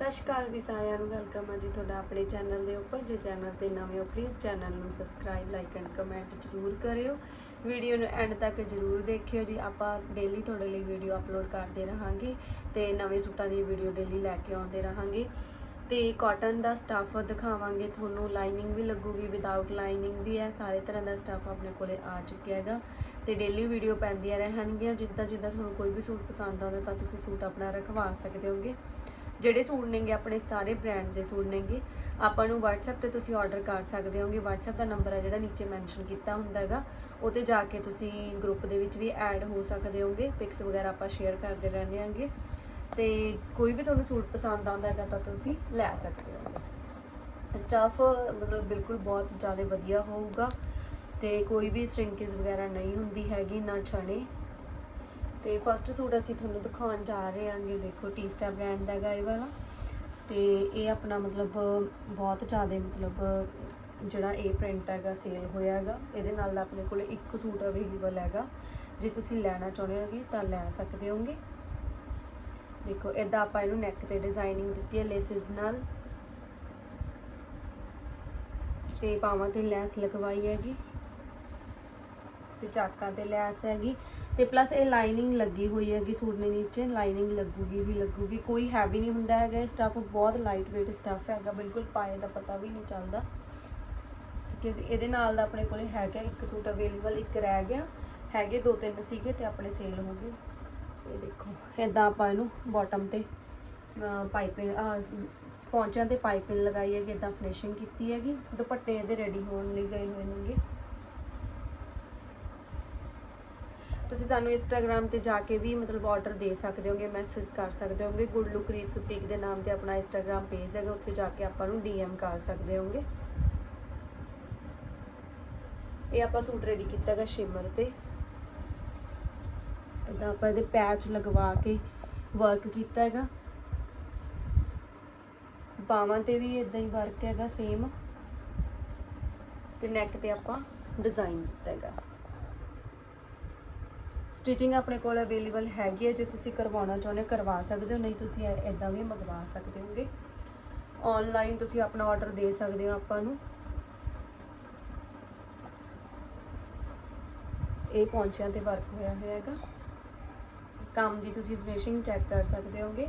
ਸਤਿ ਸ਼੍ਰੀ ਅਕਾਲ ਜੀ ਸਾਰਿਆਂ ਨੂੰ ਵੈਲਕਮ ਹੈ ਜੀ ਤੁਹਾਡਾ ਆਪਣੇ ਚੈਨਲ ਦੇ ਉੱਪਰ। ਜੇ ਚੈਨਲ ਤੇ ਨਵੇਂ ਹੋ ਪਲੀਜ਼ ਚੈਨਲ ਨੂੰ ਸਬਸਕ੍ਰਾਈਬ ਲਾਈਕ ਐਂਡ ਕਮੈਂਟ ਜ਼ਰੂਰ ਕਰਿਓ। ਵੀਡੀਓ ਨੂੰ ਐਂਡ ਤੱਕ ਜ਼ਰੂਰ ਦੇਖਿਓ ਜੀ। ਆਪਾਂ ਡੇਲੀ ਤੁਹਾਡੇ ਲਈ ਵੀਡੀਓ ਅਪਲੋਡ ਕਰਦੇ ਰਹਾਂਗੇ ਤੇ ਨਵੇਂ ਸੂਟਾਂ ਦੀ ਵੀਡੀਓ ਡੇਲੀ ਲੈ ਕੇ ਆਉਂਦੇ ਰਹਾਂਗੇ। ਤੇ ਕਾਟਨ ਦਾ ਸਟੱਫ ਦਿਖਾਵਾਂਗੇ, ਤੁਹਾਨੂੰ ਲਾਈਨਿੰਗ ਵੀ ਲੱਗੂਗੀ ਵਿਦਆਊਟ ਲਾਈਨਿੰਗ ਵੀ ਹੈ, ਸਾਰੇ ਤਰ੍ਹਾਂ ਦਾ ਸਟੱਫ ਆਪਣੇ ਕੋਲੇ ਆ ਚੁੱਕਿਆ ਹੈਗਾ। ਤੇ ਡੇਲੀ ਵੀਡੀਓ ਪੈਂਦੀਆਂ ਰਹਿਣਗੀਆਂ ਜਿੱਦਾਂ ਜਿੱਦਾਂ ਤੁਹਾਨੂੰ ਕੋਈ ਵੀ ਸੂਟ ਪਸੰਦ ਆਉਂਦਾ, ਤਾਂ ਤੁਸੀਂ ਸੂਟ ਆਪਣਾ ਰਖਵਾ ਸਕਦੇ ਹੋਗੇ। ਜਿਹੜੇ ਸੂਟ ਨੇਗੇ, ਆਪਣੇ ਸਾਰੇ ਬ੍ਰਾਂਡ ਦੇ ਸੂਟ ਨੇਗੇ। ਆਪਾਂ ਨੂੰ WhatsApp ਤੇ ਤੁਸੀਂ ਆਰਡਰ ਕਰ ਸਕਦੇ ਹੋਗੇ। WhatsApp ਦਾ ਨੰਬਰ ਹੈ ਜਿਹੜਾ ਨੀਚੇ ਮੈਂਸ਼ਨ ਕੀਤਾ ਹੁੰਦਾ ਹੈਗਾ। ਉਹ ਤੇ ਜਾ ਕੇ ਤੁਸੀਂ ਗਰੁੱਪ ਦੇ ਵਿੱਚ ਵੀ ਐਡ ਹੋ ਸਕਦੇ ਹੋਗੇ। ਪਿਕਸ ਵਗੈਰਾ ਆਪਾਂ ਸ਼ੇਅਰ ਕਰਦੇ ਰਹਿੰਦੇ ਆਂਗੇ ਤੇ ਕੋਈ ਵੀ ਤੁਹਾਨੂੰ ਸੂਟ ਪਸੰਦ ਆਉਂਦਾ ਹੈਗਾ ਤਾਂ ਤੁਸੀਂ ਲੈ ਸਕਦੇ ਹੋ ਸਟਾਫ ਮਤਲਬ ਬਿਲਕੁਲ ਬਹੁਤ ਜ਼ਿਆਦਾ ਵਧੀਆ ਹੋਊਗਾ। ਤੇ ਕੋਈ ਵੀ ਸ਼੍ਰਿੰਕੇਜ ਵਗੈਰਾ ਨਹੀਂ ਹੁੰਦੀ ਹੈਗੀ, ਨਾ ਛਣੇ। ਤੇ ਫਸਟ ਸੂਟ ਅਸੀਂ ਤੁਹਾਨੂੰ ਦਿਖਾਉਣ ਜਾ ਰਹੇ ਹਾਂਗੇ, ਦੇਖੋ ਟੀਸਟਾ ਬ੍ਰਾਂਡ ਦਾ ਹੈਗਾ ਇਹ ਵਾਲਾ। ਤੇ ਇਹ ਆਪਣਾ ਮਤਲਬ ਬਹੁਤ ਜ਼ਿਆਦਾ ਮਤਲਬ ਜਿਹੜਾ ਇਹ ਪ੍ਰਿੰਟ ਹੈਗਾ ਸੇਲ ਹੋਇਆ ਹੈਗਾ। ਇਹਦੇ ਨਾਲ ਆਪਣੇ ਕੋਲ ਇੱਕ ਸੂਟ ਅਵੇਲੇਬਲ ਹੈਗਾ। ਜੇ ਤੁਸੀਂ ਲੈਣਾ ਚਾਹੁੰਦੇ ਹੋਗੇ ਤਾਂ ਲੈ ਸਕਦੇ ਹੋਗੇ। ਦੇਖੋ ਇਦਾਂ ਆਪਾਂ ਇਹਨੂੰ ਨੈਕ ਤੇ ਡਿਜ਼ਾਈਨਿੰਗ ਦਿੱਤੀ ਹੈ ਲੇਸਿਸ ਨਾਲ। ਤੇ ਪਾਵਾਂ ਤੇ ਲੈਸ ਲਗਵਾਈ ਹੈਗੀ। ਤੇ ਚਾਕਾਂ ਤੇ ਲੈਸ ਹੈਗੀ ਤੇ ਪਲੱਸ ਇਹ ਲਾਈਨਿੰਗ ਲੱਗੀ ਹੋਈ ਹੈਗੀ ਸੂਟ ਦੇ ਨੀਚੇ ਲਾਈਨਿੰਗ ਲੱਗੂਗੀ ਵੀ ਲੱਗੂਗੀ, ਕੋਈ ਹੈਵੀ ਨਹੀਂ ਹੁੰਦਾ ਹੈਗਾ, ਇਹ ਸਟੱਫ ਬਹੁਤ ਲਾਈਟ weight ਸਟੱਫ ਹੈਗਾ, ਬਿਲਕੁਲ ਪਾਏ ਦਾ ਪਤਾ ਵੀ ਨਹੀਂ ਚੱਲਦਾ। ਕਿ ਇਹਦੇ ਨਾਲ ਦਾ ਆਪਣੇ ਕੋਲੇ ਹੈਗਾ ਇੱਕ ਸੂਟ ਅਵੇਲੇਬਲ ਇੱਕ ਰਹਿ ਗਿਆ, ਹੈਗੇ ਦੋ ਤਿੰਨ ਸੀਗੇ ਤੇ ਆਪਣੇ ਸੇਲ ਹੋ ਗਏ। ਇਹ ਦੇਖੋ ਇਦਾਂ ਆਪਾਂ ਇਹਨੂੰ ਬਾਟਮ ਤੇ ਪਾਈਪਿੰਗ ਪੌਂਚਾਂ ਤੇ ਪਾਈਪਿੰਗ ਲਗਾਈ ਹੈਗੀ ਇਦਾਂ ਫਿਨਿਸ਼ਿੰਗ ਕੀਤੀ ਹੈਗੀ। ਦੁਪੱਟੇ ਇਹਦੇ ਰੈਡੀ ਹੋਣ ਲਈ ਗਏ ਹੋਏ ਨੇਗੇ। ਤੁਸੀਂ ਸਾਨੂੰ ਇੰਸਟਾਗ੍ਰam ਤੇ ਜਾ ਕੇ ਵੀ ਮਤਲਬ ਆਰਡਰ ਦੇ ਸਕਦੇ ਹੋਗੇ ਮੈਸੇਜ ਕਰ ਸਕਦੇ ਹੋਗੇ। ਗੁੱਡ ਲੁੱਕ ਰੀਪਸ ਪੀਕ ਦੇ ਨਾਮ ਤੇ ਆਪਣਾ ਇੰਸਟਾਗ੍ਰam ਪੇਜ ਹੈਗਾ, ਉੱਥੇ ਜਾ ਕੇ ਆਪਾਂ ਨੂੰ ਡੀਐਮ ਕਰ ਸਕਦੇ ਹੋਗੇ। ਇਹ ਆਪਾਂ ਸੂਟ ਰੈਡੀ ਕੀਤਾ ਹੈਗਾ ਸ਼ਿਮਰ ਤੇ। ਇਦਾਂ ਆਪਾਂ ਇਹਦੇ ਪੈਚ ਲਗਵਾ ਕੇ ਵਰਕ ਕੀਤਾ ਹੈਗਾ। ਬਾਵਾਂ ਤੇ ਵੀ ਇਦਾਂ ਹੀ ਵਰਕ ਹੈਗਾ ਸੇਮ ਤੇ ਨੈਕ ਤੇ ਆਪਾਂ ਡਿਜ਼ਾਈਨ ਦਿੱਤਾ ਹੈਗਾ। ਸਟਿਚਿੰਗ ਆਪਣੇ ਕੋਲ ਅਵੇਲੇਬਲ ਹੈਗੀ ਹੈ, ਜੇ ਤੁਸੀਂ ਕਰਵਾਉਣਾ ਚਾਹੁੰਦੇ ਹੋ, ਕਰਵਾ ਸਕਦੇ ਹੋ, ਨਹੀਂ ਤੁਸੀਂ ਇਦਾਂ ਵੀ ਮੰਗਵਾ ਸਕਦੇ ਹੋਗੇ। ਆਨਲਾਈਨ ਤੁਸੀਂ ਆਪਣਾ ਆਰਡਰ ਦੇ ਸਕਦੇ ਹੋ ਆਪਾਂ ਨੂੰ। ਇਹ ਪੌਂਚਿਆਂ ਤੇ ਵਰਕ ਹੋਇਆ ਹੋਇਆ ਹੈਗਾ। ਕੰਮ ਦੀ ਤੁਸੀਂ ਫਿਨਿਸ਼ਿੰਗ ਚੈੱਕ ਕਰ ਸਕਦੇ ਹੋਗੇ।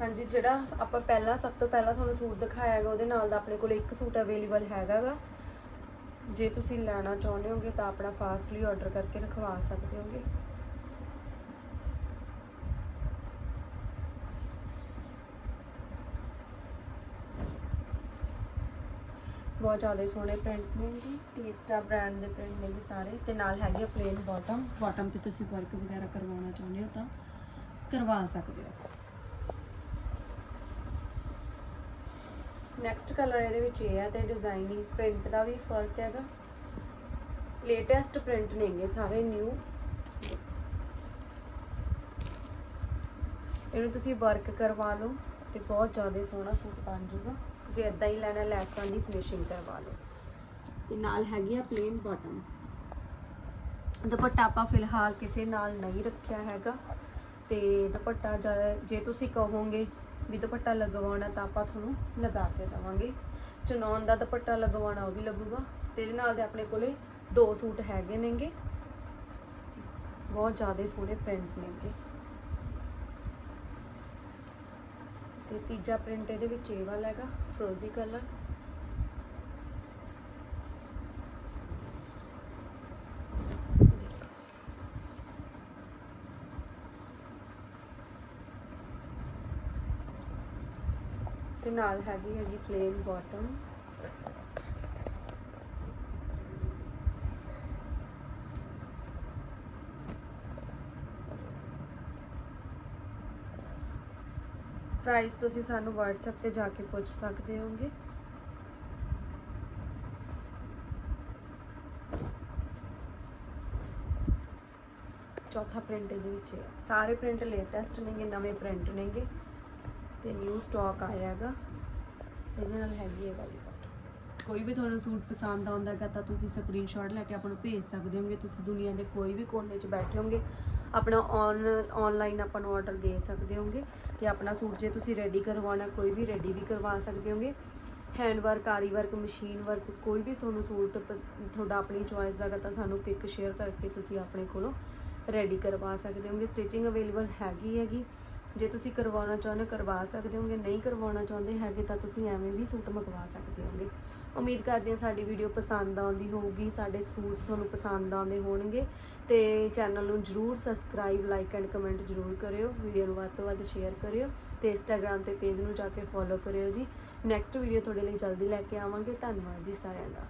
ਹਾਂਜੀ, ਜਿਹੜਾ ਆਪਾਂ ਪਹਿਲਾਂ, ਸਭ ਤੋਂ ਪਹਿਲਾਂ ਤੁਹਾਨੂੰ ਸੂਟ ਦਿਖਾਇਆ ਹੈਗਾ, ਉਹਦੇ ਨਾਲ ਦਾ ਆਪਣੇ ਕੋਲ ਇੱਕ ਸੂਟ ਅਵੇਲੇਬਲ ਹੈਗਾਗਾ ਜੇ ਤੁਸੀਂ ਲੈਣਾ ਚਾਹੁੰਦੇ ਹੋਗੇ ਤਾਂ ਆਪਣਾ ਫਾਸਟਲੀ ਆਰਡਰ ਕਰਕੇ ਰਖਵਾ ਸਕਦੇ ਹੋਗੇ। ਬਹੁਤ ਜ਼ਿਆਦਾ ਸੋਹਣੇ ਪ੍ਰਿੰਟ ਨੇ ਜੀ ਟੇਸਟਾ ਬ੍ਰਾਂਡ ਦੇ ਪ੍ਰਿੰਟ ਨੇ ਜੀ ਸਾਰੇ। ਤੇ ਨਾਲ ਹੈਗੀ ਆ ਪਲੇਨ ਬਾਟਮ ਬਾਟਮ ਤੇ ਤੁਸੀਂ ਵਰਕ ਵਗੈਰਾ ਕਰਵਾਉਣਾ ਚਾਹੁੰਦੇ ਹੋ ਤਾਂ ਕਰਵਾ ਸਕਦੇ ਹੋ। ਨੈਕਸਟ ਕਲਰ ਇਹਦੇ ਵਿੱਚ ਇਹ ਹੈ ਤੇ ਡਿਜ਼ਾਈਨਿੰਗ ਪ੍ਰਿੰਟ ਦਾ ਵੀ ਫ਼ਰਕ ਹੈਗਾ। ਲੇਟੈਸਟ ਪ੍ਰਿੰਟ ਨੇਗੇ ਸਾਰੇ ਨਿਊ ਇਹਨੂੰ ਤੁਸੀਂ ਵਰਕ ਕਰਵਾ ਲਓ ਤੇ ਬਹੁਤ ਜ਼ਿਆਦਾ ਸੋਹਣਾ ਸੂਟ ਬਣ ਜੂਗਾ ਜੇ ਇਦਾਂ ਹੀ ਲੈਣਾ ਲੈਸਾਂ ਦੀ ਫਿਨਿਸ਼ਿੰਗ ਕਰਵਾ ਲਓ। ਤੇ ਨਾਲ ਹੈਗੀ ਆ ਪਲੇਨ ਬਾਟਮ ਦੁਪੱਟਾ ਆਪਾਂ ਫਿਲਹਾਲ ਕਿਸੇ ਨਾਲ ਨਹੀਂ ਰੱਖਿਆ ਹੈਗਾ। ਤੇ ਦੁਪੱਟਾ ਜ਼ਿਆਦਾ ਜੇ ਤੁਸੀਂ ਕਹੋਗੇ ਵੀ ਦੁਪੱਟਾ ਲਗਵਾਉਣਾ ਤਾਂ ਆਪਾਂ ਤੁਹਾਨੂੰ ਲਗਾ ਕੇ ਦੇਵਾਂਗੇ। ਚਨੌਨ ਦਾ ਦੁਪੱਟਾ ਲਗਵਾਉਣਾ ਉਹ ਵੀ ਲੱਗੂਗਾ। ਤੇ ਇਹਦੇ ਨਾਲ ਦੇ ਆਪਣੇ ਕੋਲੇ ਦੋ ਸੂਟ ਹੈਗੇ ਨੇਗੇ। ਬਹੁਤ ਜ਼ਿਆਦਾ ਸੋਹਣੇ ਪ੍ਰਿੰਟ ਨੇਗੇ। ਤੇ ਤੀਜਾ ਪ੍ਰਿੰਟ ਇਹਦੇ ਵਿੱਚ ਇਹ ਵਾਲਾ ਹੈਗਾ ਫਰੋਜ਼ੀ ਕਲਰ ਤੇ ਨਾਲ ਹੈਗੀ ਹੈਗੀ ਪਲੇਨ ਬਾਟਮ ਪ੍ਰਾਈਸ ਤੁਸੀਂ ਸਾਨੂੰ WhatsApp ਤੇ ਜਾ ਕੇ ਪੁੱਛ ਸਕਦੇ ਹੋਗੇ। ਚੌਥਾ ਪ੍ਰਿੰਟ ਇਹਦੇ ਵਿੱਚ ਸਾਰੇ ਪ੍ਰਿੰਟ ਲੇਟੈਸਟ ਨੇਗੇ, ਨਵੇਂ ਪ੍ਰਿੰਟ ਨੇਗੇ। ਤੇ ਨਿਊ ਸਟਾਕ ਆਇਆ ਹੈਗਾ। ਇਹਦੇ ਨਾਲ ਹੈਗੀ ਹੈ ਵਾਲੀ cotton। ਕੋਈ ਵੀ ਤੁਹਾਨੂੰ ਸੂਟ ਪਸੰਦ ਆਉਂਦਾ ਹੈਗਾ ਤਾਂ ਤੁਸੀਂ ਸਕਰੀਨਸ਼ਾਟ ਲੈ ਕੇ ਆਪਾਂ ਨੂੰ ਭੇਜ ਸਕਦੇ ਹੋਗੇ। ਤੁਸੀਂ ਦੁਨੀਆ ਦੇ ਕੋਈ ਵੀ ਕੋਨੇ 'ਚ ਬੈਠੇ ਹੋਗੇ, ਆਪਣਾ ਔਨ ਆਨਲਾਈਨ ਆਪਾਂ ਨੂੰ ਆਰਡਰ ਦੇ ਸਕਦੇ ਹੋਗੇ ਤੇ ਆਪਣਾ ਸੂਟ ਜੇ ਤੁਸੀਂ ਰੈਡੀ ਕਰਵਾਉਣਾ, ਕੋਈ ਵੀ ਰੈਡੀ ਵੀ ਕਰਵਾ ਸਕਦੇ ਹੋਗੇ। Hand work aari work machine work ਕੋਈ ਵੀ ਤੁਹਾਨੂੰ ਸੂਟ ਪਸ- ਤੁਹਾਡਾ ਆਪਣੀ ਚੋਇਸ ਦਾ ਗਾ ਤਾਂ ਸਾਨੂੰ ਪਿਕ ਸ਼ੇਅਰ ਕਰਕੇ ਤੁਸੀਂ ਆਪਣੇ ਕੋਲੋਂ ਰੈਡੀ ਕਰਵਾ ਸਕਦੇ ਹੋਗੇ। ਸਟਿਚਿੰਗ ਅਵੇਲੇਬਲ ਹੈਗੀ ਹੈਗੀ। ਜੇ ਤੁਸੀਂ ਕਰਵਾਉਣਾ ਚਾਹੁੰਦੇ ਹੋ, ਕਰਵਾ ਸਕਦੇ ਹੋਗੇ, ਨਹੀਂ ਕਰਵਾਉਣਾ ਚਾਹੁੰਦੇ ਹੈਗੇ ਤਾਂ ਤੁਸੀਂ ਐਵੇਂ ਵੀ ਸੂਟ ਮੰਗਵਾ ਸਕਦੇ ਹੋਗੇ। ਉਮੀਦ ਕਰਦੇ ਹਾਂ ਸਾਡੀ ਵੀਡੀਓ ਪਸੰਦ ਆਉਂਦੀ ਹੋਊਗੀ, ਸਾਡੇ ਸੂਟ ਤੁਹਾਨੂੰ ਪਸੰਦ ਆਉਂਦੇ ਹੋਣਗੇ ਤੇ ਚੈਨਲ ਨੂੰ ਜਰੂਰ ਸਬਸਕ੍ਰਾਈਬ ਲਾਈਕ ਐਂਡ ਕਮੈਂਟ ਜਰੂਰ ਕਰਿਓ। ਵੀਡੀਓ ਨੂੰ ਵੱਧ ਤੋਂ ਵੱਧ ਸ਼ੇਅਰ ਕਰਿਓ ਤੇ ਇੰਸਟਾਗ੍ਰam ਤੇ ਪੇਜ ਨੂੰ ਜਾ ਕੇ ਫੋਲੋ ਕਰਿਓ ਜੀ। ਨੈਕਸਟ ਵੀਡੀਓ ਤੁਹਾਡੇ ਲਈ ਜਲਦੀ ਲੈ ਕੇ ਆਵਾਂਗੇ। ਧੰਨਵਾਦ ਜੀ ਸਾਰਿਆਂ ਦਾ।